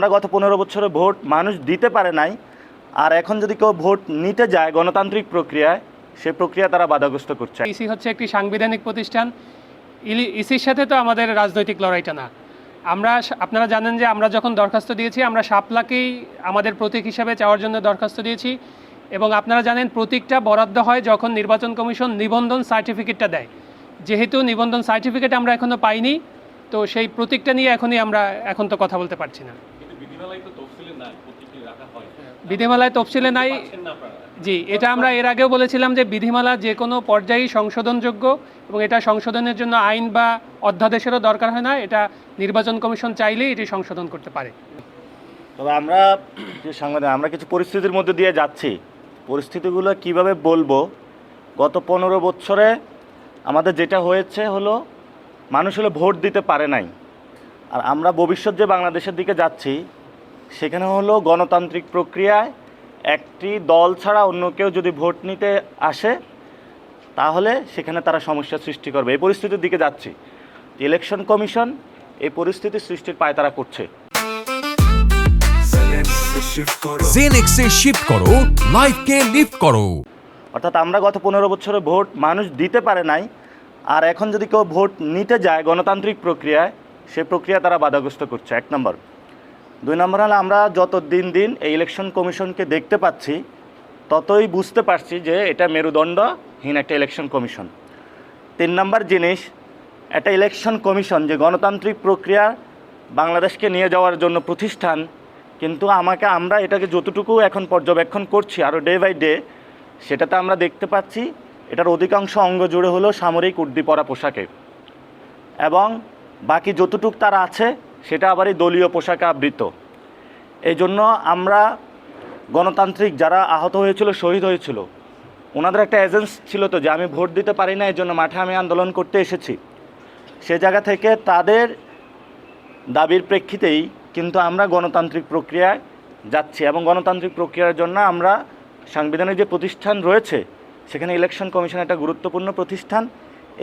আমরা গত পনেরো বছরে ভোট মানুষ দিতে পারে নাই, আর এখন যদি কেউ ভোট নিতে যায় গণতান্ত্রিক প্রক্রিয়ায়, সে প্রক্রিয়া তারা বাধাগ্রস্ত করছে। ইসি হচ্ছে একটি সাংবিধানিক প্রতিষ্ঠান। ইসির সাথে তো আমাদের রাজনৈতিক লড়াইটা না। আমরা আপনারা জানেন যে আমরা যখন দরখাস্ত দিয়েছি, আমরা শাপলাকেই আমাদের প্রতীক হিসাবে চাওয়ার জন্য দরখাস্ত দিয়েছি। এবং আপনারা জানেন প্রতীকটা বরাদ্দ হয় যখন নির্বাচন কমিশন নিবন্ধন সার্টিফিকেটটা দেয়। যেহেতু নিবন্ধন সার্টিফিকেট আমরা এখনও পাইনি, তো সেই প্রতীকটা নিয়ে এখনই আমরা এখন তো কথা বলতে পারছি না। বিধিমালায় তফসিলে নাই হয়। জি এটা আমরা এর আগেও বলেছিলাম যে বিধিমালা যে কোনো পর্যায়েই সংশোধনযোগ্য এবং এটা সংশোধনের জন্য আইন বা অধ্যাদেশেরও দরকার হয় না এটা নির্বাচন কমিশন চাইলেই এটি সংশোধন করতে পারে। তবে আমরা যে সাংবাদিক আমরা কিছু পরিস্থিতির মধ্যে দিয়ে যাচ্ছি। পরিস্থিতিগুলো কীভাবে বলব? গত পনেরো বছরে আমাদের যেটা হয়েছে হলো মানুষ হলো ভোট দিতে পারে নাই। আর আমরা ভবিষ্যৎ যে বাংলাদেশের দিকে যাচ্ছি সেখানে হলো গণতান্ত্রিক প্রক্রিয়ায় একটি দল ছাড়া অন্য কেউ যদি ভোট নিতে আসে তাহলে সেখানে তারা সমস্যার সৃষ্টি করবে। এই পরিস্থিতির দিকে যাচ্ছি। ইলেকশন কমিশন এই পরিস্থিতি সৃষ্টির পায় তারা করছে। জেনেক্সে শিফট করো লাইফকে লিফট করো। অর্থাৎ আমরা গত পনেরো বছরে ভোট মানুষ দিতে পারে নাই আর এখন যদি কেউ ভোট নিতে যায় গণতান্ত্রিক প্রক্রিয়ায় সে প্রক্রিয়া তারা বাধাগ্রস্ত করছে। এক নম্বর। দুই নম্বর হলো আমরা যত দিন দিন এই ইলেকশন কমিশনকে দেখতে পাচ্ছি, ততই বুঝতে পারছি যে এটা মেরুদণ্ডহীন একটা ইলেকশন কমিশন। তিন নম্বর জিনিস, একটা ইলেকশন কমিশন যে গণতান্ত্রিক প্রক্রিয়া বাংলাদেশকে নিয়ে যাওয়ার জন্য প্রতিষ্ঠান, কিন্তু আমাকে আমরা এটাকে যতটুকু এখন পর্যবেক্ষণ করছি আরও ডে বাই ডে সেটাতে আমরা দেখতে পাচ্ছি এটার অধিকাংশ অঙ্গ জুড়ে হলো সামরিক উর্দি পরা পোশাকে। এবং বাকি যতটুক তারা আছে সেটা আবার এই দলীয় পোশাকে আবৃত। এই জন্য আমরা গণতান্ত্রিক যারা আহত হয়েছিল, শহীদ হয়েছিল, ওনাদের একটা এজেন্স ছিল তো যে আমি ভোট দিতে পারি না এই জন্য মাঠে আমি আন্দোলন করতে এসেছি। সে জায়গা থেকে তাদের দাবির প্রেক্ষিতেই কিন্তু আমরা গণতান্ত্রিক প্রক্রিয়ায় যাচ্ছি এবং গণতান্ত্রিক প্রক্রিয়ার জন্য আমরা সাংবিধানিক যে প্রতিষ্ঠান রয়েছে, সেখানে ইলেকশন কমিশন একটা গুরুত্বপূর্ণ প্রতিষ্ঠান।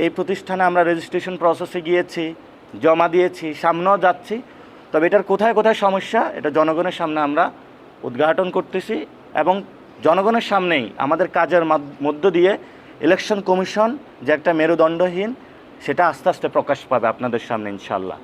এই প্রতিষ্ঠানে আমরা রেজিস্ট্রেশন প্রসেসে গিয়েছি জমা দিয়েছি, সামনেও যাচ্ছি। তবে এটার কোথায় কোথায় সমস্যা, এটা জনগণের সামনে আমরা উদ্ঘাটন করতেছি এবং জনগণের সামনেই আমাদের কাজের মধ্য দিয়ে ইলেকশন কমিশন যে একটা মেরুদণ্ডহীন, সেটা আস্তে আস্তে প্রকাশ পাবে আপনাদের সামনে ইনশাল্লাহ